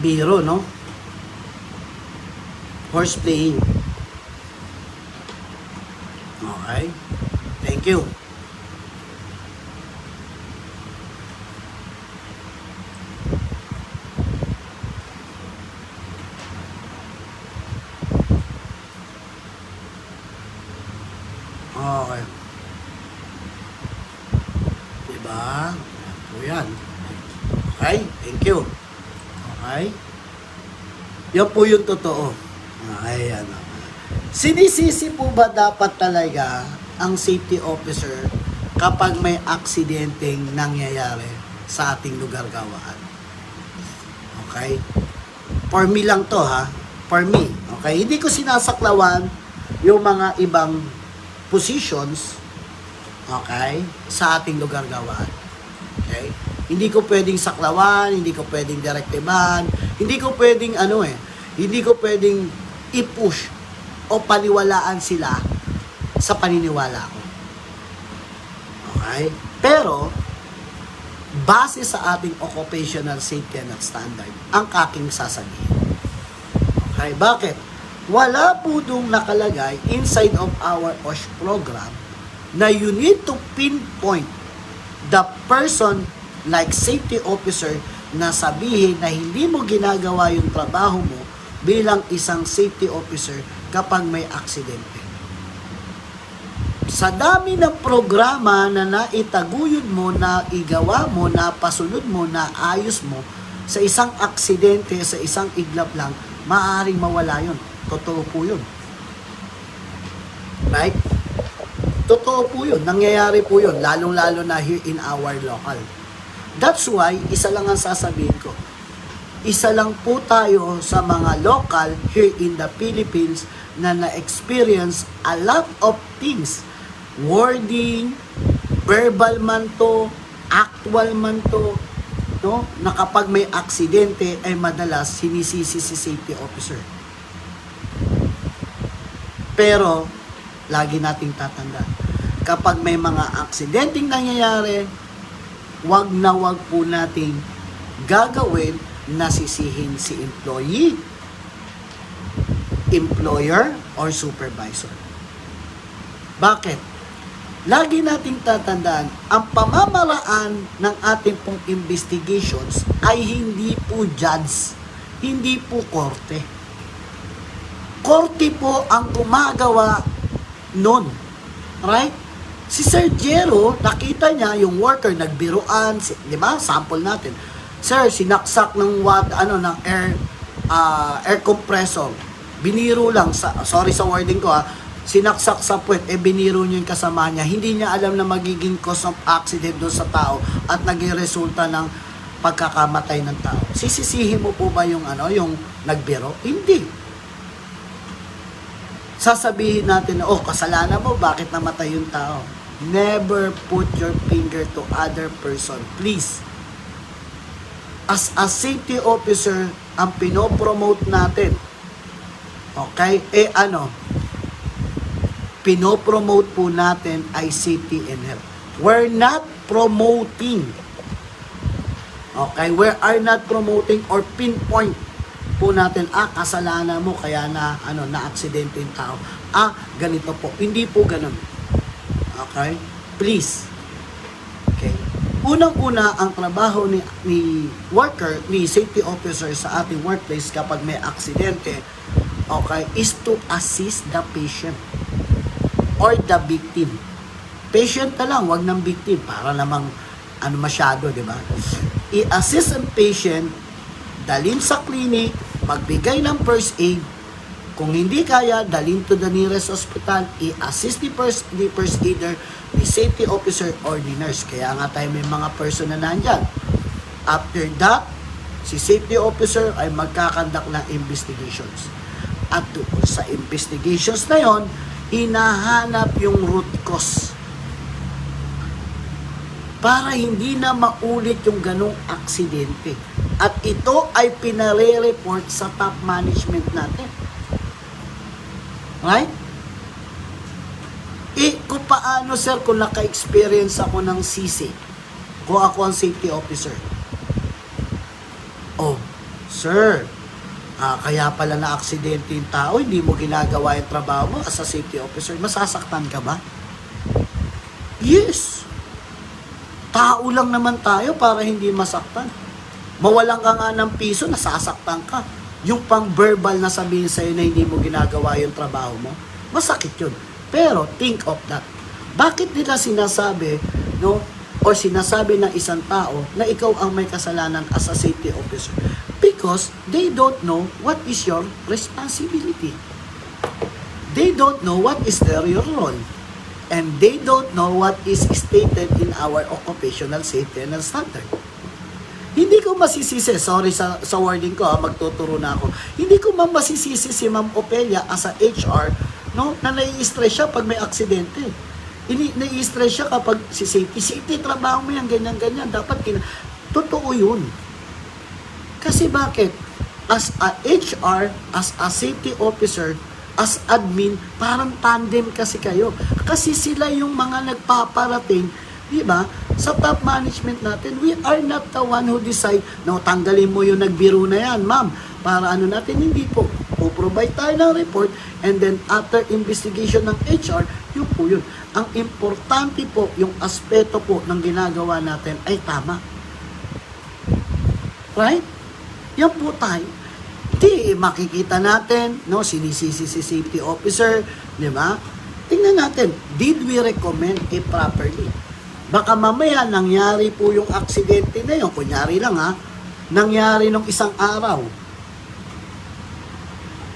Biro, no? Horse playing. Okay. Thank you. Okay. Diba? Yan po yan. Okay? Thank you. Okay? Yan po yung totoo. Okay, ano. Sinisisi po ba dapat talaga ang safety officer kapag may aksidenteng nangyayari sa ating lugar gawaan? Okay? For me lang to ha. For me. Okay? Hindi ko sinasaklawan yung mga ibang positions okay, sa ating lugar gawaan. Okay? Hindi ko pwedeng saklawan, hindi ko pwedeng direktibahan, hindi ko pwedeng ano eh, hindi ko pwedeng i-push o paniwalaan sila sa paniniwala ko. Okay? Pero, base sa ating occupational safety and standard, ang kaking sasabihin. Okay, bakit? Wala po dong nakalagay inside of our OSH program na you need to pinpoint the person like safety officer na sabihin na hindi mo ginagawa yung trabaho mo bilang isang safety officer kapag may aksidente. Sa dami ng programa na naitaguyod mo, na igawa mo, na pasunod mo, na ayos mo, sa isang aksidente, sa isang iglap lang, maaaring mawala yun. Totoo po yun. Right? Totoo po yun. Nangyayari po yun. Lalong-lalo na here in our local. That's why, isa lang ang sasabihin ko. Isa lang po tayo sa mga local here in the Philippines na na-experience a lot of things. Wording, verbal man to, actual man to, no? na kapag may aksidente ay madalas sinisisi si safety officer. Pero, lagi nating tatanda, kapag may mga aksidenteng nangyayari, wag na wag po nating gagawin na sisihin si employee, employer, or supervisor. Bakit? Lagi nating tatandaan, ang pamamaraan ng ating pong investigations ay hindi po judge, hindi po korte. Korte po ang gumagawa nun. Right? Si Sir Jero, nakita niya yung worker nagbiruan, si, di ba? Sample natin. Sir, sinaksak ng what, ano, ng air, ah, air compressor. Biniro lang, sa, sorry sa wording ko ha, sinaksak sa puwet, eh biniro niya yung kasama niya. Hindi niya alam na magiging cause of accident doon sa tao at naging resulta ng pagkakamatay ng tao. Sisisihin mo po ba yung ano, yung nagbiro? Hindi sasabihin natin na, oh, kasalanan mo, bakit namatay yung tao? Never put your finger to other person. Please. As a safety officer, ang pinopromote natin, okay, eh ano, pinopromote po natin ay safety and health. We're not promoting, okay, we are not promoting or pinpoint po natin, ah, kasalanan mo, kaya na, ano, na-aksidente yung tao. Ah, ganito po. Hindi po ganun. Okay? Please. Okay? Unang-una, ang trabaho ni, ni worker, ni safety officer sa ating workplace kapag may aksidente, okay, is to assist the patient or the victim. Patient na lang, wag ng victim para namang ano masyado, di ba? I-assist ang patient, dalhin sa clinic, magbigay ng first aid. Kung hindi kaya, dalhin to the nearest hospital, i-assist the first, the first aider, the safety officer, or the nurse. Kaya nga tayo may mga person na nandyan. After that, si safety officer ay magkakandak ng investigations. At doon sa investigations na yon, hinahanap yung root cause para hindi na maulit yung ganong aksidente. At ito ay pinare-report sa top management natin. Right? Eh, kung paano, sir, kung naka-experience ako ng CC, kung ako ang safety officer. Oh, sir, ah, kaya pala na aksidente yung tao, hindi mo ginagawa yung trabaho mo as a safety officer, masasaktan ka ba? Yes. Tao lang naman tayo para hindi masaktan. Mawalan ka nga ng piso, nasasaktan ka. Yung pang verbal na sabihin sa'yo na hindi mo ginagawa yung trabaho mo, masakit yun. Pero think of that. Bakit nila sinasabi, no, or sinasabi ng isang tao na ikaw ang may kasalanan as a safety officer? Because they don't know what is your responsibility. They don't know what is their your role. And they don't know what is stated in our occupational safety and standard. Hindi ko masisisi, sorry sa, sa wording ko, ha, magtuturo na ako. Hindi ko man masisisi si Ma'am Opelia as a HR, no, na nai-stress siya pag may aksidente. Ini, nai-stress siya kapag si safety, safety, trabaho mo yan, ganyan, ganyan. Dapat, kina, totoo yun. Kasi bakit? As a HR, as a safety officer, as admin, parang tandem kasi kayo. Kasi sila yung mga nagpaparating, di ba? Sa top management natin, we are not the one who decide, no, tanggalin mo yung nagbiro na yan, ma'am. Para ano natin, hindi po. Po-provide tayo ng report and then after investigation ng HR, yun po yun. Ang importante po, yung aspeto po ng ginagawa natin ay tama. Right? Yan po tayo. Makikita natin, no, sinisisi si safety officer, di ba? Tingnan natin, did we recommend it properly? Baka mamaya nangyari po yung aksidente na yun, kunyari lang ha, nangyari nung isang araw.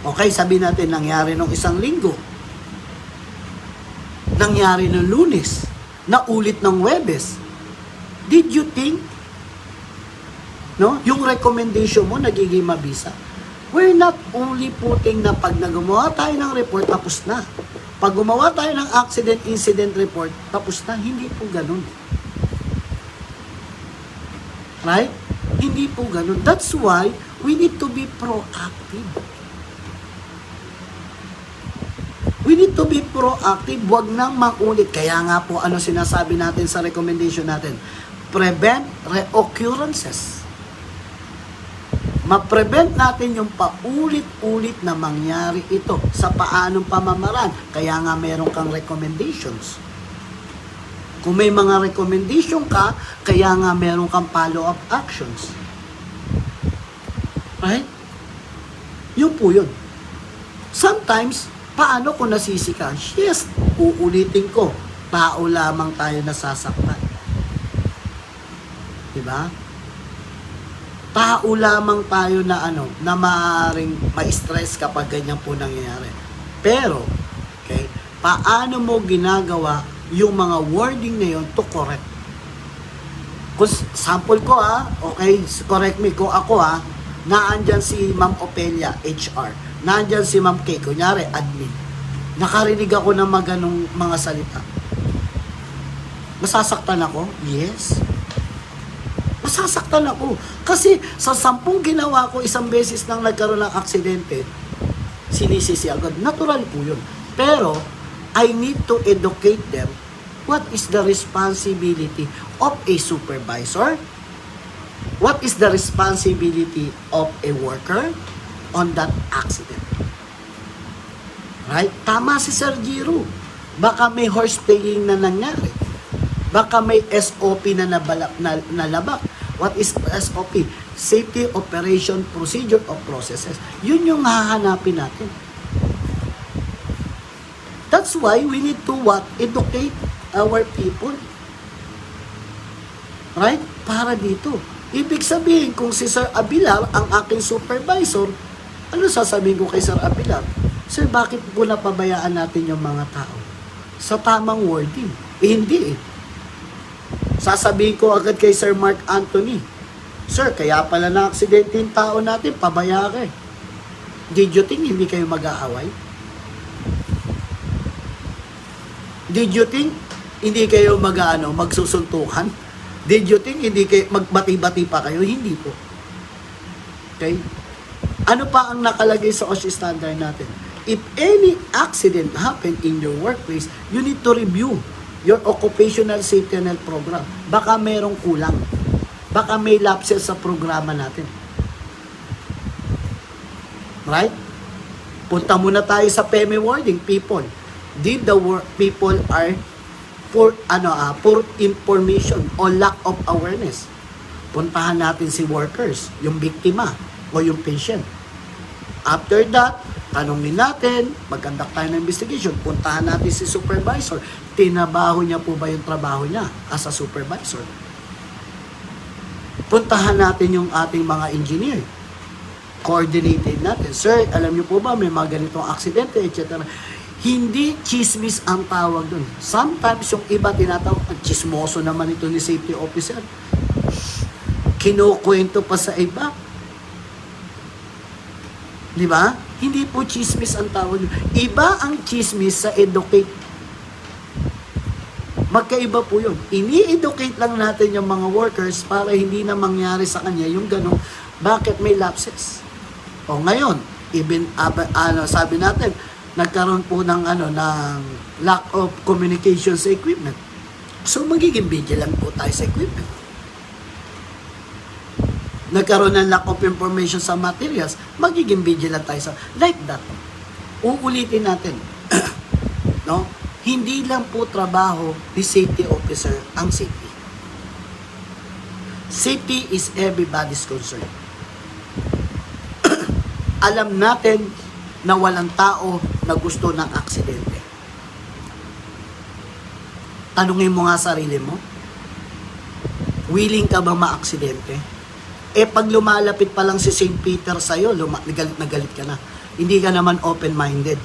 Okay, sabi natin nangyari nung isang linggo. Nangyari nung lunes. Naulit ng Webes. Did you think no? Yung recommendation mo nagiging mabisa. We're not only putting na pag nagawa tayo ng report, tapos na. Pag gumawa tayo ng accident incident report, tapos na. Hindi po ganun. Right? Hindi po ganun. That's why we need to be proactive. We need to be proactive. Huwag nang makulit. Kaya nga po, ano sinasabi natin sa recommendation natin? Prevent reoccurrences ma-prevent natin yung paulit-ulit na mangyari ito sa paanong pamamaraan. Kaya nga meron kang recommendations. Kung may mga recommendation ka, kaya nga meron kang follow-up actions. Right? Yun po yun. Sometimes, paano kung nasisi ka? Yes, uulitin ko. Tao lamang tayo nasasaktan. Diba? Tao lamang tayo na ano, na maaaring ma-stress kapag ganyan po nangyayari. Pero, okay, paano mo ginagawa yung mga wording na yun to correct? Kung sample ko ha, okay, correct me kung ako ha, naandyan si Ma'am Opelia, HR. Naandyan si Ma'am Kay, kunyari, admin. Nakarinig ako ng mga ganong mga salita. Masasaktan ako? Yes masasaktan ako. Kasi sa sampung ginawa ko, isang beses nang nagkaroon ng aksidente, sinisisi agad. Natural po yun. Pero, I need to educate them what is the responsibility of a supervisor, what is the responsibility of a worker on that accident. Right? Tama si Sir Giro. Baka may horse playing na nangyari. Baka may SOP na nabalak, na, nalabak. What is SOP? Safety Operation Procedure of Processes. Yun yung hahanapin natin. That's why we need to what? Educate our people. Right? Para dito. Ibig sabihin, kung si Sir Abilar ang aking supervisor, ano sasabihin ko kay Sir Abilar? Sir, bakit po napabayaan natin yung mga tao? Sa tamang wording. Eh, hindi eh. Sasabihin ko agad kay Sir Mark Anthony, Sir, kaya pala na aksidente yung tao natin, pabaya ka eh. Did you think hindi kayo mag-aaway? Did you think hindi kayo mag ano, magsusuntukan? Did you think hindi kayo magbati-bati pa kayo? Hindi po. Okay? Ano pa ang nakalagay sa OSHA standard natin? if any accident happen in your workplace, you need to review your occupational safety health program. Baka merong kulang. Baka may lapses sa programa natin. Right? Punta muna tayo sa PME wording, people. Did the work people are for ano ah, for information o lack of awareness. Puntahan natin si workers, yung biktima o yung patient. After that, tanongin natin, magkandak tayo ng investigation, puntahan natin si supervisor. Tinabaho niya po ba yung trabaho niya as a supervisor? Puntahan natin yung ating mga engineer. Coordinated natin. Sir, alam niyo po ba may mga ganitong aksidente, etc. Hindi chismis ang tawag dun. Sometimes yung iba tinatawag, chismoso naman ito ni safety officer. Kinukwento pa sa iba. Di ba? Hindi po chismis ang tawag. Iba ang chismis sa educate. Magkaiba po yun. Ini-educate lang natin yung mga workers para hindi na mangyari sa kanya yung ganong bakit may lapses. O ngayon, even ab- ano, sabi natin, nagkaroon po ng ano ng lack of communication sa equipment. So magiging vigilant po tayo sa equipment nagkaroon ng lack of information sa materials, magiging vigilant tayo sa like that. Uulitin natin. no? Hindi lang po trabaho ni safety officer ang safety. Safety is everybody's concern. Alam natin na walang tao na gusto ng aksidente. Tanungin mo nga sarili mo, willing ka ba maaksidente? Eh pag lumalapit pa lang si St. Peter sa'yo, luma- nagalit na galit ka na. Hindi ka naman open-minded.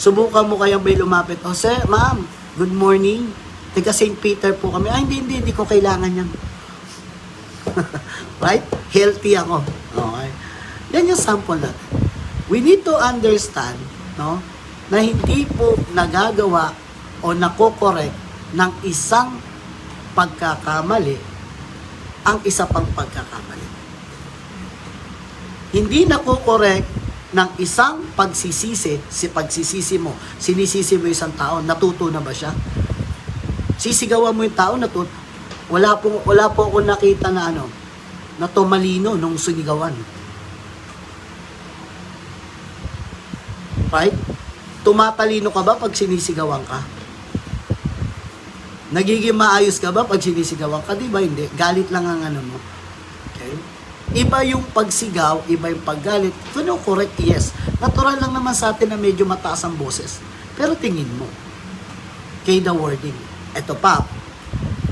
Subukan mo kaya may lumapit, Oh, sir, ma'am, good morning. Taga St. Peter po kami. Ay, hindi, hindi, hindi ko kailangan yan. right? Healthy ako. Okay. Yan yung sample natin. We need to understand, no, na hindi po nagagawa o nakokorek ng isang pagkakamali ang isa pang pagkakamali. Hindi nakokorek ng isang pagsisisi, si pagsisisi mo, sinisisi mo isang tao, natuto na ba siya? Sisigawan mo yung tao, natuto. Wala po, wala po ako nakita na ano, na tumalino nung sinigawan. Right? Tumatalino ka ba pag sinisigawan ka? Nagiging maayos ka ba pag sinisigawan ka? Di ba hindi? Galit lang ang ano mo. Okay? Iba yung pagsigaw, iba yung paggalit. Kuno correct, yes. Natural lang naman sa atin na medyo mataas ang boses. Pero tingin mo, kay the wording. Ito pa,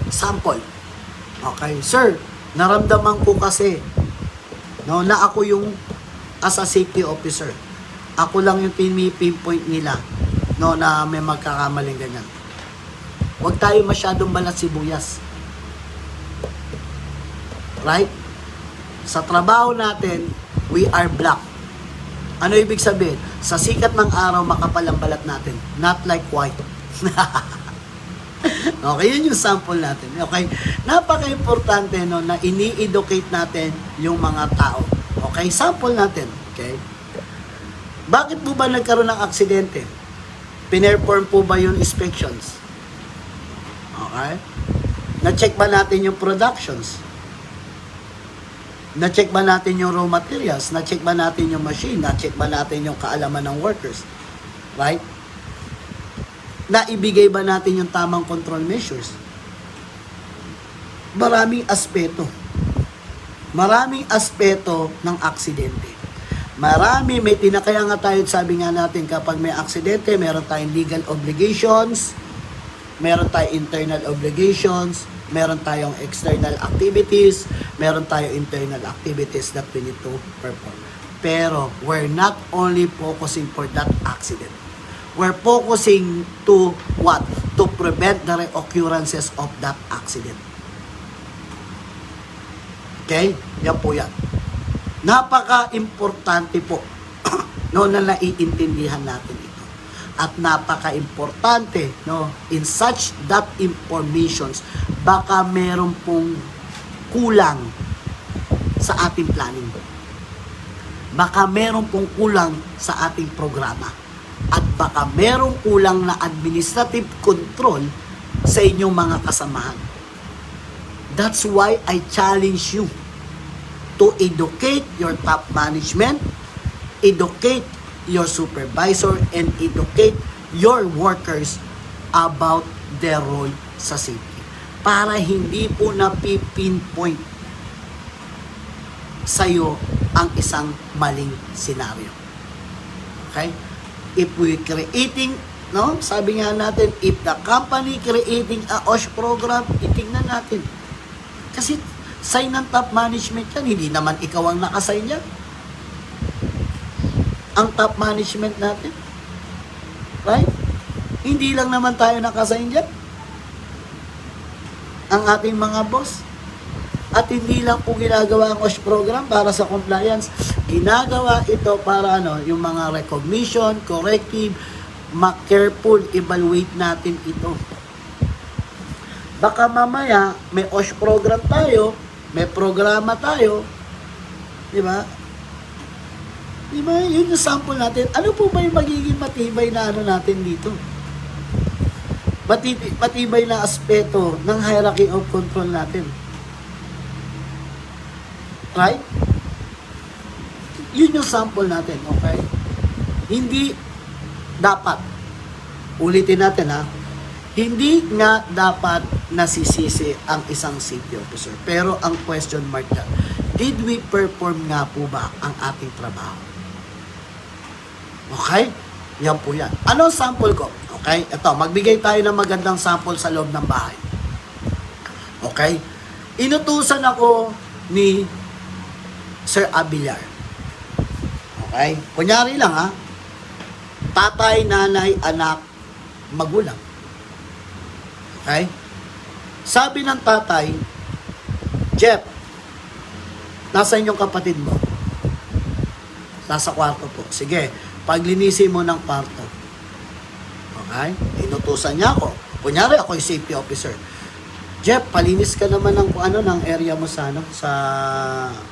sample. Okay, sir, naramdaman ko kasi no, na ako yung as a safety officer. Ako lang yung pinipinpoint nila no, na may magkakamaling ganyan. Huwag tayo masyadong balat sibuyas. Right? Sa trabaho natin, we are black. Ano ibig sabihin? Sa sikat ng araw, makapal ang balat natin. Not like white. okay, yun yung sample natin. Okay? Napaka-importante no, na ini-educate natin yung mga tao. Okay? Sample natin. Okay? Bakit po ba nagkaroon ng aksidente? Pinerform po ba yung inspections? Okay? Na-check ba natin yung productions? Na-check ba natin yung raw materials? Na-check ba natin yung machine? Na-check ba natin yung kaalaman ng workers? Right? Naibigay ba natin yung tamang control measures? Maraming aspeto. Maraming aspeto ng aksidente. Marami, may tinakaya nga tayo, sabi nga natin, kapag may aksidente, meron tayong legal obligations, meron tayong internal obligations, meron tayong external activities, meron tayong internal activities that we need to perform. Pero we're not only focusing for that accident. We're focusing to what? To prevent the reoccurrences of that accident. Okay? Yan po yan. Napaka-importante po no, na naiintindihan natin ito. At napaka-importante no, in such that informations, baka meron pong kulang sa ating planning. baka meron pong kulang sa ating programa. At baka merong kulang na administrative control sa inyong mga kasamahan. That's why I challenge you to educate your top management, educate your supervisor, and educate your workers about their role sa safety. Para hindi po na-pinpoint sa'yo ang isang maling senaryo. Okay? If we creating, no? Sabi nga natin, if the company creating a OSH program, itingnan natin. Kasi sign ng top management yan, hindi naman ikaw ang nakasign yan. Ang top management natin. Right? Hindi lang naman tayo nakasign dyan. Ang ating mga boss. At hindi lang po ginagawa ang OSH program para sa compliance. Ginagawa ito para ano, yung mga recognition, corrective, ma-careful, evaluate natin ito. Baka mamaya, may OSH program tayo, may programa tayo, di ba? Di ba? Yun yung sample natin. Ano po ba yung magiging matibay na ano natin dito? Matibay, matibay na aspeto ng hierarchy of control natin. Right? Yun yung sample natin, okay? Hindi dapat, ulitin natin ha, hindi nga dapat nasisisi ang isang safety officer. Pero ang question mark na, did we perform nga po ba ang ating trabaho? Okay? Yan po yan. Ano ang sample ko? Okay? Ito, magbigay tayo ng magandang sample sa loob ng bahay. Okay? Inutusan ako ni Sir Abilar. Okay? Kunyari lang ha. Tatay, nanay, anak, magulang. Okay? Sabi ng tatay, Jeff, nasa inyong kapatid mo? Nasa kwarto po. Sige, paglinisin mo ng kwarto. Okay? Inutusan niya ako. Kunyari ako yung safety officer. Jeff, palinis ka naman ng ano ng area mo sa ano sa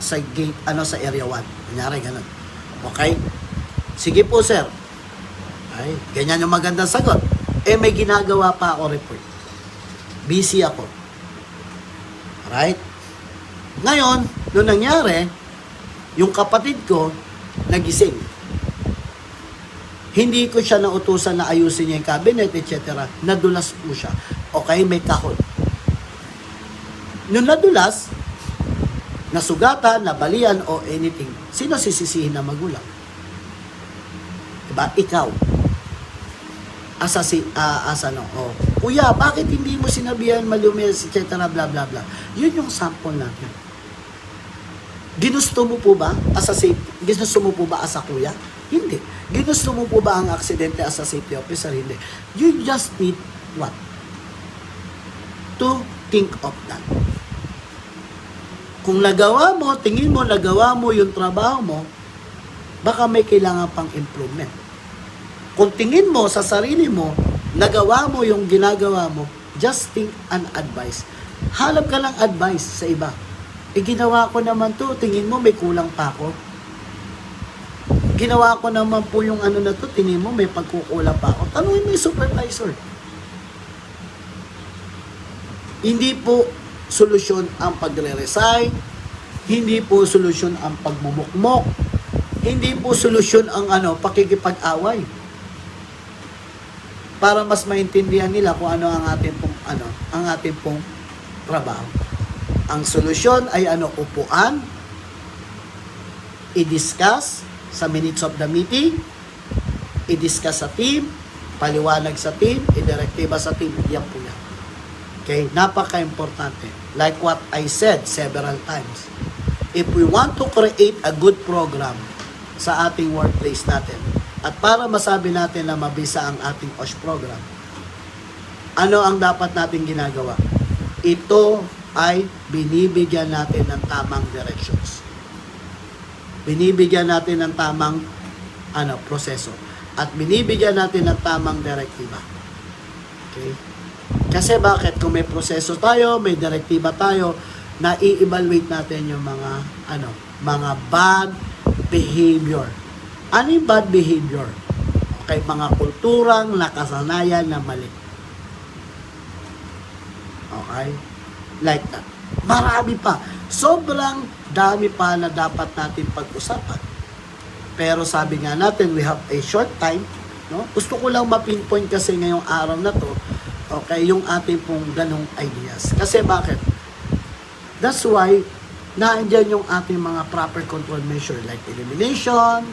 sa gate ano sa area 1. Kunyari ganun. Okay? Sige po, sir. Ay, ganyan yung magandang sagot. Eh may ginagawa pa ako report. Busy ako. Right? Ngayon, nung nangyari, yung kapatid ko nagising. Hindi ko siya nautusan na ayusin niya yung cabinet, etc. Nadulas po siya. Okay, may kahon. Nung nadulas, nasugatan, nabalian o anything, sino sisisihin na magulang? Diba? Ikaw. Asa si, ah, asa no, oh. Kuya, bakit hindi mo sinabihan malumis, etc. bla bla bla. Yun yung sample natin. Ginusto mo po ba as a safe, ginusto mo po ba as a kuya? Hindi. Ginusto mo po ba ang aksidente as a safety officer? Hindi. You just need what? To think of that. Kung nagawa mo, tingin mo, nagawa mo yung trabaho mo, baka may kailangan pang improvement. Kung tingin mo sa sarili mo, nagawa mo yung ginagawa mo, just think and advice. Halap ka ng advice sa iba. E ginawa ko naman to, tingin mo may kulang pa ako. Ginawa ko naman po yung ano na to, tingin mo may pagkukulang pa ako. Tanungin mo yung supervisor. Hindi po solusyon ang pagre-resign, hindi po solusyon ang pagmumukmok, hindi po solusyon ang ano, pakikipag-away. Para mas maintindihan nila kung ano ang ating pong ano, ang ating pong trabaho. Ang solusyon ay ano, upuan, i-discuss sa minutes of the meeting, i-discuss sa team, paliwanag sa team, i-direktiba sa team, yan po yan. Okay, napaka-importante. Like what I said several times. If we want to create a good program sa ating workplace natin, at para masabi natin na mabisa ang ating OSH program, ano ang dapat natin ginagawa? Ito ay binibigyan natin ng tamang directions. Binibigyan natin ng tamang ano, proseso. At binibigyan natin ng tamang direktiba. Okay? Kasi bakit? Kung may proseso tayo, may direktiba tayo, na i-evaluate natin yung mga ano, mga bad behavior. Ano yung bad behavior? Okay, mga kulturang nakasanayan na mali. Okay? Like that. Marami pa. Sobrang dami pa na dapat natin pag-usapan. Pero sabi nga natin, we have a short time. No? Gusto ko lang ma-pinpoint kasi ngayong araw na to, okay, yung ating pong ganong ideas. Kasi bakit? That's why, naandyan yung ating mga proper control measure like elimination,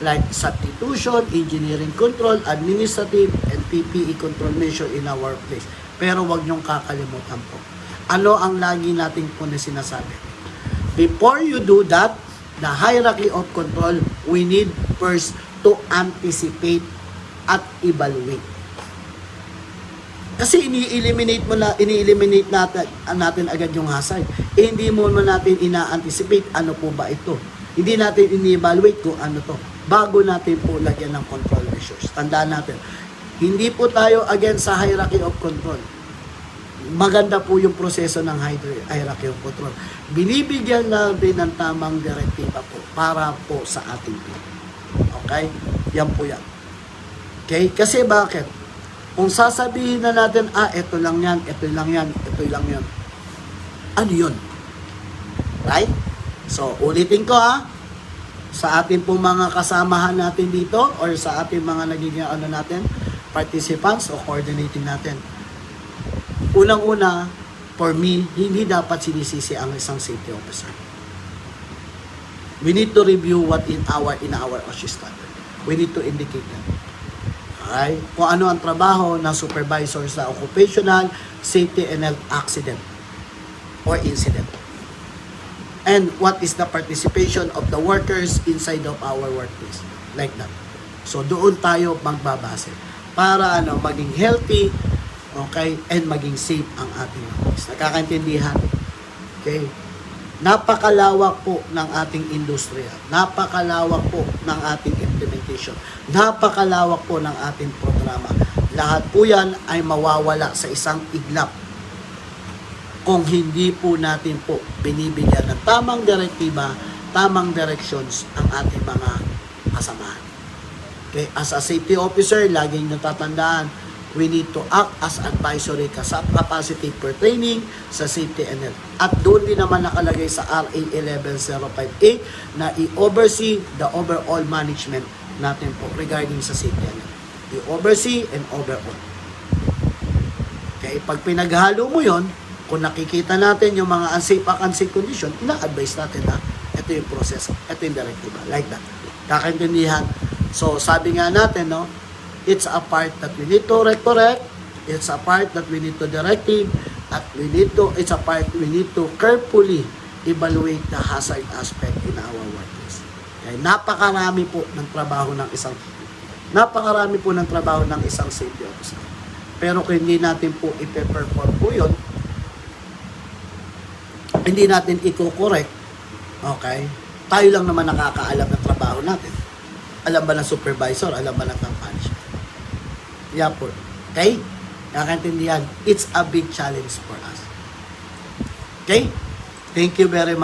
like substitution, engineering control, administrative, and PPE control measure in our place. Pero wag niyong kakalimutan po. Ano ang lagi nating po na sinasabi? Before you do that, the hierarchy of control, we need first to anticipate at evaluate. Kasi ini-eliminate mo na, ini-eliminate natin, natin agad yung hazard. Eh, hindi mo mo natin ina-anticipate ano po ba ito. Hindi natin ini-evaluate kung ano to. Bago natin po lagyan ng control measures. Tandaan natin, hindi po tayo against sa hierarchy of control. Maganda po yung proseso ng hier- hierarchy of control. Binibigyan natin ng tamang direktiba po para po sa ating team. Okay? Yan po yan. Okay? Kasi bakit? Kung sasabihin na natin, ah, ito lang yan, ito lang yan, ito lang yan. Ano yun? Right? So, ulitin ko ha. Sa ating pong mga kasamahan natin dito or sa ating mga nagiging ano natin, participants o coordinating natin. Unang-una, for me, hindi dapat sinisisi ang isang safety officer. We need to review what in our in our OSHA standard. We need to indicate that. Okay? Kung ano ang trabaho ng supervisor sa occupational safety and health accident or incident. And what is the participation of the workers inside of our workplace. Like that. So doon tayo magbabase para ano maging healthy okay and maging safe ang ating workplace. Nakakaintindihan? Okay? Napakalawak po ng ating industriya. Napakalawak po ng ating implementation. Napakalawak po ng ating programa. Lahat po yan ay mawawala sa isang iglap kung hindi po natin po binibigyan ng tamang direktiba, tamang directions ang ating mga kasamahan. Okay, as a safety officer, laging natatandaan, we need to act as advisory capacity for training sa safety and health. At doon din naman nakalagay sa RA 11058 na i-oversee the overall management natin po regarding sa safety and health. I-oversee and overall. Okay, pag pinaghalo mo yon, kung nakikita natin yung mga unsafe at unsafe condition, ina-advise natin na ito yung proseso, ito yung direktiba, like that. Kakaintindihan. So, sabi nga natin, no, it's a part that we need to correct, it's a part that we need to directive, at we need to, it's a part we need to carefully evaluate the hazard aspect in our workplace. Kaya napakarami po ng trabaho ng isang napakarami po ng trabaho ng isang safety officer. Pero kung hindi natin po ipe-perform po yun, hindi natin i-correct, okay, tayo lang naman nakakaalam ng trabaho natin. Alam ba ng supervisor? Alam ba ng management? Po. Okay? Nakaintindihan? It's a big challenge for us. Okay? Thank you very much.